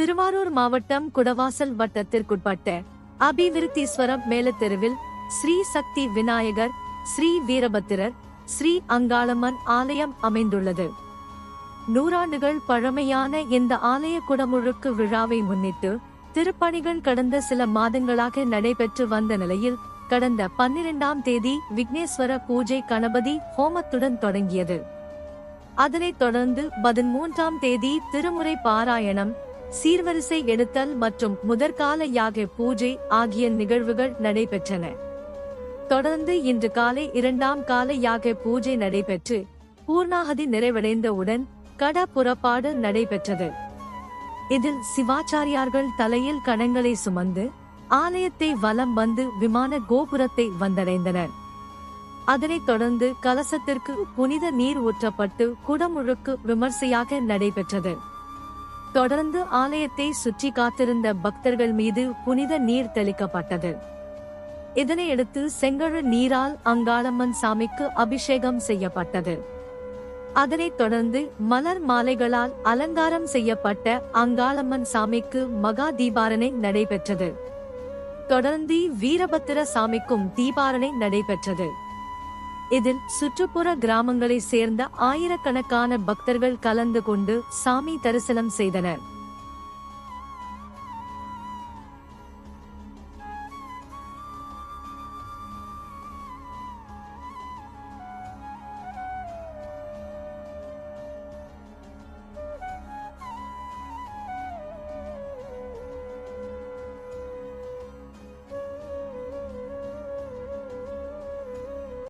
திருவாரூர் மாவட்டம் குடவாசல் வட்டத்திற்குட்பட்ட அபிவிருத்தீஸ்வரம் மேலத்தெருவில் ஸ்ரீ சக்தி விநாயகர் ஸ்ரீ வீரபத்திரர் ஸ்ரீ அங்காளம்மன் ஆலயம் அமைந்துள்ளது. நூறாண்டுகள் பழமையான இந்த ஆலய குடமுழுக்கு விழாவை முன்னிட்டு திருப்பணிகள் கடந்த சில மாதங்களாக நடைபெற்று வந்த நிலையில் கடந்த பன்னிரெண்டாம் தேதி விக்னேஸ்வர பூஜை கணபதி ஹோமத்துடன் தொடங்கியது. அதனைத் தொடர்ந்து பதிமூன்றாம் தேதி திருமுறை பாராயணம் சீர்வரிசை எடுத்தல் மற்றும் முதற்கால யாக பூஜை ஆகிய நிகழ்வுகள் நடைபெற்றன. தொடர்ந்து இன்று காலை இரண்டாம் கால யாக பூஜை நடைபெற்று பூர்ணாகதி நிறைவடைந்தவுடன் கட புறப்பாடு நடைபெற்றது. இதில் சிவாச்சாரியார்கள் தலையில் கணங்களை சுமந்து ஆலயத்தை வலம் வந்து விமான கோபுரத்தை வந்தடைந்தனர். அதனைத் தொடர்ந்து கலசத்திற்கு புனித நீர் ஊற்றப்பட்டு குடமுழுக்கு விமர்சையாக நடைபெற்றது. தொடர்ந்து ஆலயத்தை சுற்றி காத்திருந்த பக்தர்கள் மீது புனித நீர் தெளிக்கப்பட்டது. இதனையடுத்து செங்கழு நீரால் அங்காளம்மன் சாமிக்கு அபிஷேகம் செய்யப்பட்டது. அதனைத் தொடர்ந்து மலர் மாலைகளால் அலங்காரம் செய்யப்பட்ட அங்காளம்மன் சாமிக்கு மகா தீபாரணை நடைபெற்றது. தொடர்ந்து வீரபத்திர சாமிக்கும் தீபாரணை நடைபெற்றது. இதில் சுற்றுப்புற கிராமங்களை சேர்ந்த ஆயிரக்கணக்கான பக்தர்கள் கலந்து கொண்டு சாமி தரிசனம் செய்தனர்.